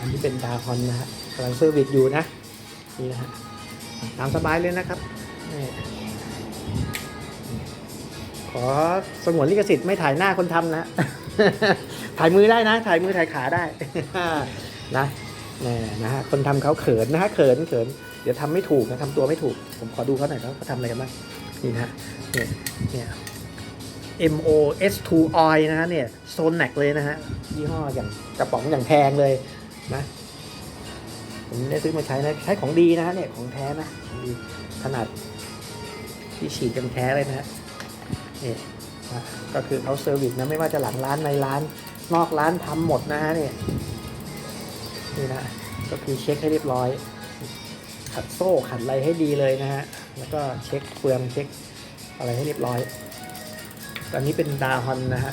อันนี้เป็นดาฮอนนะฮะกำลังเซอร์วิสอยู่นะนี่นะฮะตามสบายเลยนะครับ ขอสงวนลิขสิทธิ์ไม่ถ่ายหน้าคนทำนะ ถ่ายมือได้นะ ถ่ายมือถ่ายขาได้นะแน่นะฮะคนทำเขาเขินนะฮะเขินเขินเดี๋ยวทำไม่ถูกนะทำตัวไม่ถูก ผมขอดูเขาหน่อยเขาทำอะไรกันบ้างนี่นะฮะเนี่ยเนี่ย M O S 2 Oil นะฮะเนี่ยโซนแนกเลยนะฮะยี่ห้ออย่างกระป๋องอย่างแพงเลย นะผมได้ซื้อมาใช้นะใช้ของดีนะฮะเนี่ยของแท้นะของดีขนาดที่ฉีดกันแท้เลยนะฮะนี่นะก็คือเขาเซอร์วิสนะไม่ว่าจะหลังร้านในร้าน นอกร้านทำหมดนะฮะเนี่ยนี่นะก็คือเช็คให้เรียบร้อย ขัดโซ่ขัดอะไรให้ดีเลยนะฮะแล้วก็เช็คเฟืองเช็คอะไรให้เรียบร้อย ตอนนี้เป็นดาฮอนนะฮะ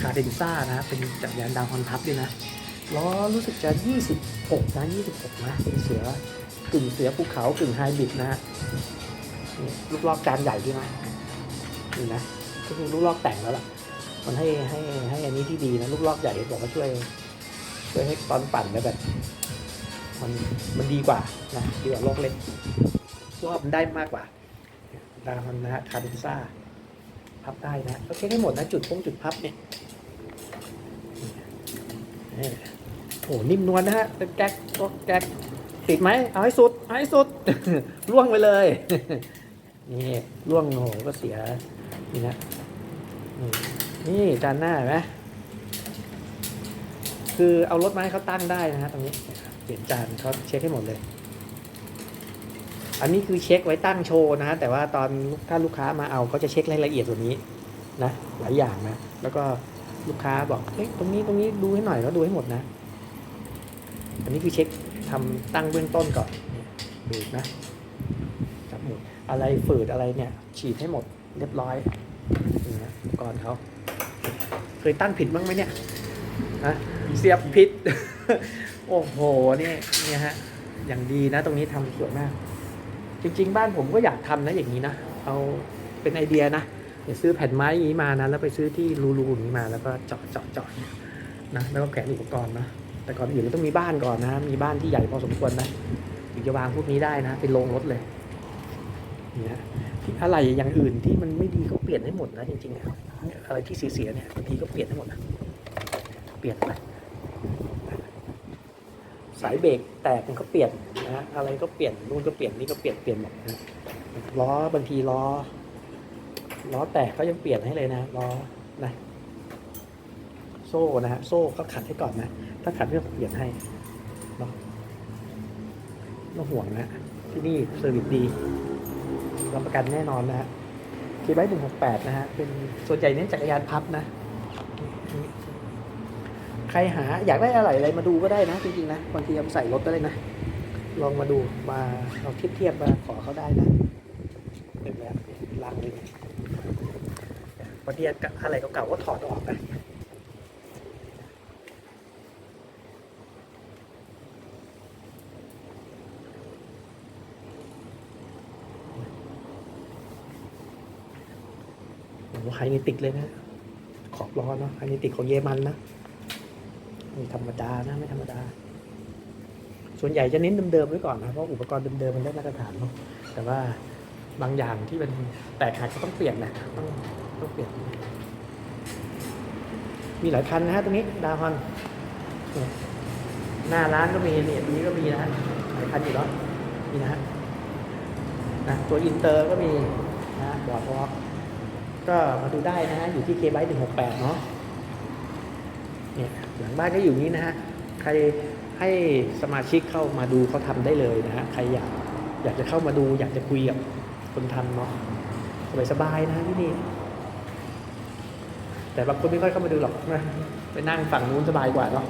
คาเดนซ่านะฮะเป็นจักรยานดาฮอนทับด้วยนะ ล้อรู้สึกจะ 26 นะ 26 นะเป็นเสือกึ่งเสือภูเขากึ่งไฮบริดนะฮะลูกลอกจานใหญ่ด้วยนะนี่นะก็คือลูกลอกแต่งแล้วล่ะ มันให้ให้ให้อันนี้ที่ดีนะลูกลอกใหญ่บอกว่าช่วย ช่วยให้ตอนปั่นแล้วแบบมันมันดีกว่านะดีกว่าโลกเล็กรอบมันได้มากกว่าดาฮอนนะฮะคาเดนซ่าพับได้นะก็เช็คให้หมดนะจุดพงจุดพับเนี่ย โอ้โหนิ่มนวลนะฮะเป็นแก๊กก็แก๊กติดไหมเอาให้สุดเอาให้สุดล่วงไปเลยนี่ล่วงโหก็เสียนี่นะนี่นี่จานหน้าเห็นไหมคือเอารถมาให้เขาตั้งได้นะฮะตรงนี้เปลี่ยนจานเขาเช็คให้หมดเลย อันนี้คือเช็คไว้ตั้งโชว์นะฮะแต่ว่าตอนถ้าลูกค้ามาเอาเขาจะเช็ครายละเอียดตัวนี้นะหลายอย่างนะแล้วก็ ลูกค้าบอกเฮ้ยตรงนี้ตรงนี้ดูให้หน่อยแล้วดูให้หมดนะ อันนี้คือเช็คทำตั้งเบื้องต้นก่อนเนี่ยดูนะจับหมดอะไรฝืดอะไรเนี่ย ฉีดให้หมดเรียบร้อยนี่นะอุปกรณ์เขาเคยตั้งผิดบ้างไหมเนี่ยนะเสียบผิด โอ้โหนี่เนี่ยฮะอย่างดีนะ ตรงนี้ทำสวยมาก จริง ๆ บ้านผมก็อยากทำนะอย่างนี้นะเอาเป็นไอเดียนะ อย่าซื้อแผ่นไม้อย่างนี้มานะ แล้วไปซื้อที่รูๆอย่างนี้มาแล้วก็เจาะเจาะเจาะนะแล้วก็แขวนอุปกรณ์นะแต่ก่อนอื่นเราต้องมีบ้านก่อนนะ มีบ้านที่ใหญ่พอสมควรนะถึงจะวางพวกนี้ได้นะเป็นโรงรถเลยเนี่ยที่อะไรอย่างอื่นที่มันไม่ดีเขาเปลี่ยนให้หมดนะจริงๆเนี่ยอะไรที่เสียเนี่ยบางทีก็เปลี่ยนให้หมดนะเปลี่ยนไปสายเบรกแตกมันก็เปลี่ยนนะฮะอะไรก็เปลี่ยนนู่นก็เปลี่ยนนี่ก็เปลี่ยนเปลี่ยนหมดนะล้อบางทีล้อ ล้อแตกก็ยังเปลี่ยนให้เลยนะล้อนะโซ่นะฮะโซ่ก็ขัดให้ก่อนนะ ถ้าขัดไม่องเปลี่ยนให้เนาะไม่ต้องห่วงนะที่นี่เซอร์วิสดีรับประกันแน่นอนนะฮะคีไบหนึ่งหกแปดนะฮะเป็นส่วนใหญ่เน้นจักรยานพับนะ ใครหาอยากได้อะไรอะไรมาดูก็ได้นะจริงๆนะบางทีเอาใส่รถก็ได้นะ ลองมาดูมาเราเทียบเทียบมาขอเขาได้นะเป็นแบบลังเลย บางทีอะไรเก่าๆก็ถอดออกนะโอ้โหไฮนิติกเลยนะ ขอบล้อเนาะไฮนิติกของเยอรมันนะไม่ธรรมดานะ ไม่ธรรมดา ส่วนใหญ่จะเน้นเดิมๆไว้ก่อนนะ เพราะอุปกรณ์เดิมๆมันได้มาตรฐานเนาะแต่ว่า บางอย่างที่มันแตกหักก็ต้องเปลี่ยนนะต้องต้องเปลี่ยน มีหลายคันนะฮะตรงนี้ดาวฮอนหน้าร้านก็มีเนี่ยตรงนี้ก็มีนะฮะหลายคันอยู่แล้วนี่นะฮะนะตัวอินเตอร์ก็มีนะบอร์ดวอล์กก็มาดูได้นะฮะอยู่ที่เคไบต์หนึ่งหกแปดเนาะเนี่ยหลังบ้านก็อยู่นี้นะฮะใครให้สมาชิกเข้ามาดูเขาทำได้เลยนะฮะใครอยากอยากจะเข้ามาดูอยากจะคุยกับ คนทำเนาะสบายๆนะที่นี่ แต่บางคนไม่ค่อยเข้ามาดูหรอกนะไปนั่งฝั่งนู้นสบายกว่าเนาะ